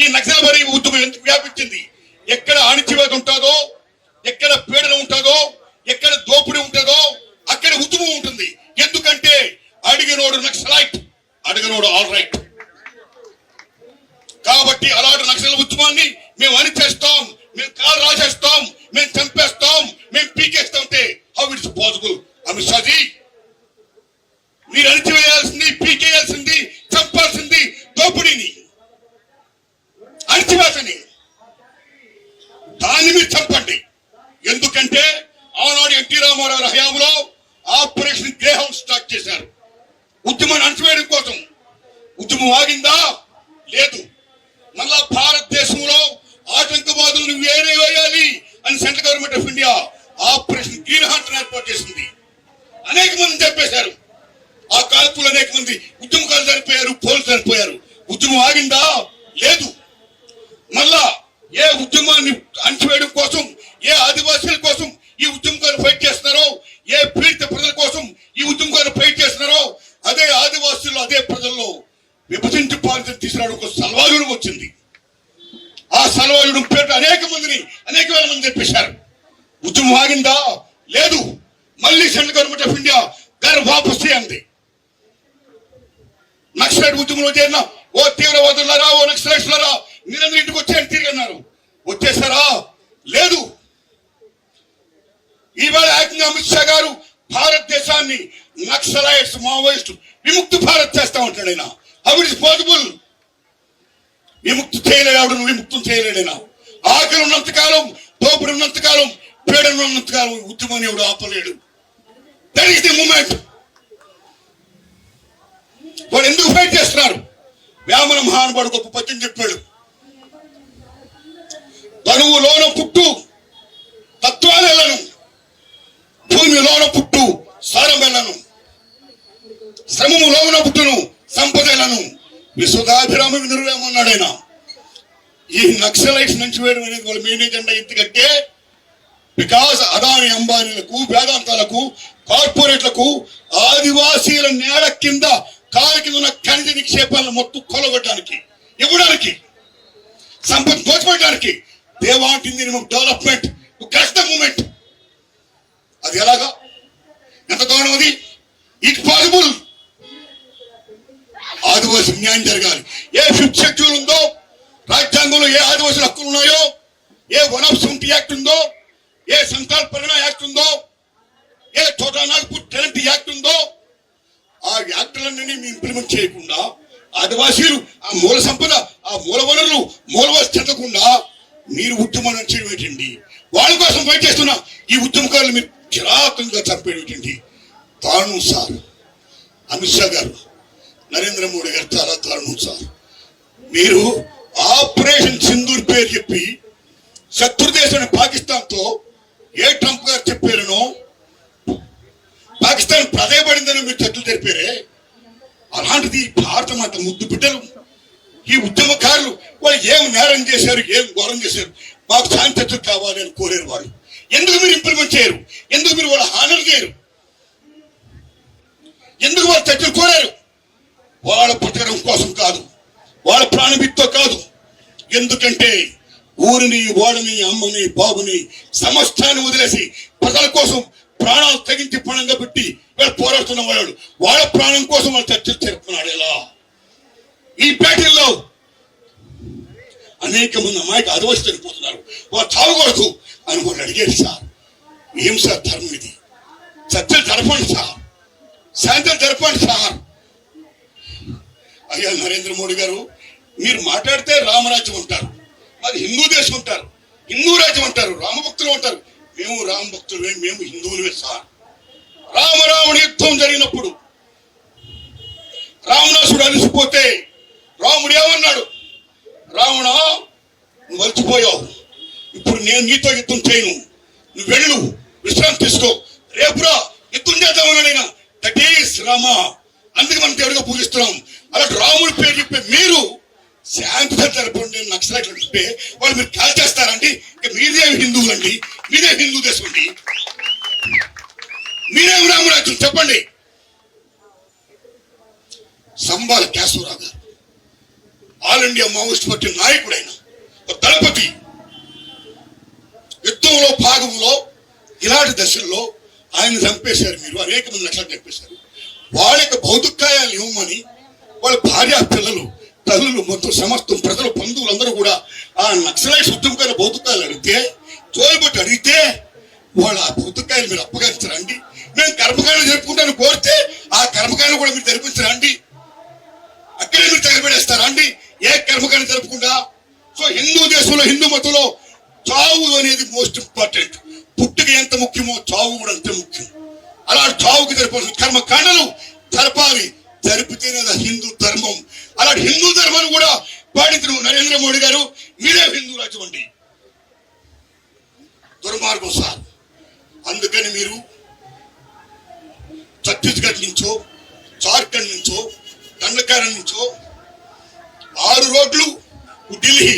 ఈ నక్సలబరీ ఉద్యమం ఎందుకు వ్యాపించింది? ఎక్కడ అణిచివేత ఉంటుందో ఎక్కడ పీడన ఉంటుందో ఎక్కడ దోపిడీ ఉంటుందో అక్కడ ఉద్యమం ఉంటుంది. ఎందుకంటే అడిగినోడు నక్సలైట్ అడిగినోడు ఆల్ రైట్. కాబట్టి అలాంటి నక్సల ఉద్యమాన్ని మేము అణిచేస్తాం మేము కాలు రాసేస్తాం మేము చంపేస్తాం మేము పీకేస్తాం అంటే హౌ ఇట్స్ పాసిబుల్ రామారావు హయాంలో ఆపరేషన్ గ్రే హౌస్ స్టార్ట్ చేశారు. ఉద్యమాన్ని అణచివేయడం కోసం. ఉద్యమం ఆగిందా? లేదు. మళ్ళా భారతదేశంలో ఆటంకవాదులను వేరే వేయాలి అని central government of India operation green heart ఏర్పాటు చేసింది. అనేక మంది చంపేశారు. ఆ కాల్పులు అనేక మంది ఉద్యమకాలు చనిపోయారు పోలీసులు చనిపోయారు ఉద్యమం ఆగిందా? లేదు. మళ్ళా ఏ ఉద్యమాన్ని అణచివేయడం కోసం ఏ ఆదివాసీల కోసం ఈ ఉద్యమకాలు ఫైట్ చేస్తున్నారో ఏ పీడిత ప్రజల కోసం ఈ ఉద్యమకాలు ఫైట్ చేస్తున్నారో అదే ఆదివాసులు అదే ప్రజల్లో విభజించి పాలిత తీసుకురావడం ఒక సల్వాయుడు వచ్చింది. ఆ సల్వాయుడు పేట అనేక మందిని అనేక వేల మంది తెప్పించారు ఉద్యమం ఆగిందా? లేదు. మళ్ళీ సెంట్రల్ గవర్నమెంట్ ఆఫ్ ఇండియా గారు వాపస్ చేయండి. నక్సలైట్ ఉద్యమంలో చేరిన ఓ తీవ్రవాదులారా ఓ నక్సలైట్లరా మీరందరూ ఇంటికి వచ్చాయని తిరిగి అన్నారు. వచ్చేసారా అమిత్ షా గారు భారతదేశాన్ని నక్సలైట్స్ మావోయిస్ట్ విముక్తి భారత్ చేస్తా ఉంటాడు ఆయన. హౌ ఇట్ ఇస్ పాసిబుల్ విముక్తి చేయలేడు ఆవిడ విముక్తం చేయలేడైనా ఆకలి ఉన్నంత కాలం దోపిడి ఉన్నంత కాలం పీడన ఉన్నంత కాలం ఉద్యమాన్ని ఎవడు ఆపలేడు. దట్ ఈస్ ది మూమెంట్ వాడు ఎందుకు ఫైట్ చేస్తున్నారు వేమన మహానుభావుడు గొప్ప పద్యం చెప్పాడు. తనువులోన పుట్టు శ్రమములోన పుట్టును సంపదలను. విశ్వదాభిరామ నిర్వేమన్నాడు ఆయన. ఈ నక్సలైట్స్ నుంచి వేయడం అనేది వాళ్ళ మెయిన్ ఎజెండా ఎందుకంటే బికాస్ అదాని అంబానీలకు వేదాంతాలకు కార్పొరేట్లకు ఆదివాసీల నేల కింద కాలు కింద ఉన్న ఖనిజ నిక్షేపాలను మొత్తం కొలగొట్టడానికి ఇవ్వడానికి సంపద దోచిపెట్టడానికి they want in development to the moment అది ఎలాగా? ఎంత దారుణం అది? ఇట్ పాసిబుల్ ఆదివాసి న్యాయం జరగాలి. ఏ ఫిఫ్త్ షెడ్యూల్ ఉందో రాజ్యాంగంలో ఏ ఆదివాసుల హక్కులు ఉన్నాయో ఏ వన్ ఆఫ్ సెవెంటీ యాక్ట్ ఉందో ఏ సంకల్పన యాక్ట్ ఉందో ఏ చోట నాగపూర్ టెనెంట్ యాక్ట్ ఉందో ఆ యాక్టులన్నీ మేము ఇంప్లిమెంట్ చేయకుండా ఆదివాసీలు ఆ మూల సంపద ఆ మూల వనరులు మూల చెందకుండా మీరు ఉద్యమం చేయడం ఏంటండి వాళ్ళ కోసం ఫైట్ చేస్తున్న ఈ ఉద్యమకారులు మీరు చిరాతంగా చంపేయడం ఏంటండి తాను సార్. అమిత్ షా గారు నరేంద్ర మోడీ గారు చాలా దారుణం సార్. మీరు ఆపరేషన్ సింధూర్ పేరు చెప్పి శత్రు దేశం పాకిస్తాన్తో ఏ ట్రంప్ గారు చెప్పారనో పాకిస్తాన్ ప్రదేపడిందని మీరు చర్చలు జరిపారే అలాంటిది భారతం మాత ముద్దు బిడ్డలు. ఈ ఉద్యమకారులు వాళ్ళు ఏం నేరం చేశారు ఏం ఘోరం చేశారు? మాకు శాంతి కావాలి అని కోరారు వాళ్ళు. ఎందుకు మీరు ఇంప్లిమెంట్ చేయరు? ఎందుకు మీరు వాళ్ళ హానర్ చేయరు? ఎందుకు వాళ్ళు చర్చలు కోరారు? వాళ్ళ పుట్టడం కోసం కాదు వాళ్ళ ప్రాణమిత్తో కాదు. ఎందుకంటే ఊరిని ఓడని అమ్మని బాబుని సమస్తాన్ని వదిలేసి ప్రజల కోసం ప్రాణాలు తగించి పణంగా పెట్టి వీళ్ళు పోరాడుతున్న వాళ్ళు వాళ్ళ ప్రాణం కోసం వాళ్ళు చర్చలు జరుపుకున్నాడు ఇలా. ఈ పేటల్లో అనేక మంది అమ్మాయికి అరవసి చనిపోతున్నారు వాళ్ళు చావకూడదు అని వాళ్ళు అడిగారు సార్. ఏం సార్ ధర్మం ఇది? చర్చలు జరపండి సార్. సాయంత్రం జరపండి సార్. అయ్యా నరేంద్ర మోడీ గారు మీరు మాట్లాడితే రామరాజ్యం అంటారు. అది హిందూ దేశం అంటారు. హిందూ రాజ్యం అంటారు. రామభక్తులు అంటారు. మేము రామ భక్తులమే మేము హిందువులమే సార్. రామరాముడి యుద్ధం జరిగినప్పుడు రావణాసుడు అలిసిపోతే రాముడు ఏమన్నాడు? రావణ నువ్వు అలసిపోయావు. ఇప్పుడు నేను నీతో యుద్ధం చేయను. నువ్వు వెళ్ళు విశ్రాంతి తీసుకో. రేపురా యుద్ధం చేద్దామని దట్ ఈస్ రామ. అందుకే మనం దేవుడిగా పూజిస్తున్నాం. అలాంటి రాముడి పేరు చెప్పే మీరు శాంతిగా తరపున నక్సలైట్లు చెప్పే వాళ్ళు మీరు కాల్ చేస్తారండి. ఇక హిందువులు అండి. మీదే హిందూ దేశం అండి. మీరేం రామరాజ్యం చెప్పండి. సంబాల కేశవరావు గారు ఆల్ ఇండియా మావోయిస్ట్ పార్టీ నాయకుడైన ఒక దళపతి యుద్ధంలో భాగంలో ఇలాంటి దశల్లో ఆయన చంపేశారు మీరు. అనేక మంది లక్షలు చంపేశారు. వాళ్ళ యొక్క భౌతికాయాలు ఇవ్వమని వాళ్ళ భార్య పిల్లలు తల్లులు మొత్తం సమస్తం ప్రజలు బంధువులు అందరూ కూడా ఆ నక్సలైట్ ఉద్యమకాల బౌతుకాయలు అడిగితే తోలుబట్టి అడిగితే వాళ్ళ ఆ భౌతికాయాలు మీరు అప్పగించరండి మేము కర్మకాయలు జరుపుకుంటాను కోరితే ఆ కర్మకాయలు కూడా మీరు జరిపించరండి అక్కడే మీరు తగలబెడేస్తారా అండి? ఏ కర్మకాయలు జరుపుకుంటా సో హిందూ దేశంలో హిందూ మతంలో చావు అనేది మోస్ట్ ఇంపార్టెంట్ పుట్టుక ఎంత ముఖ్యమో చావు కూడా అంతే ముఖ్యం. అలా చావుకి జరపాల్సిన కర్మకాండలు జరపాలి. జరిపితేనే హిందూ ధర్మం అలాంటి హిందూ ధర్మాన్ని కూడా పాటించిన నరేంద్ర మోడీ గారు మీరే హిందూ అటువంటి దుర్మార్గం సార్. అందుకని మీరు ఛత్తీస్గఢ్ నుంచో జార్ఖండ్ నుంచో దండకారం నుంచో ఆరు రోడ్లు ఢిల్లీ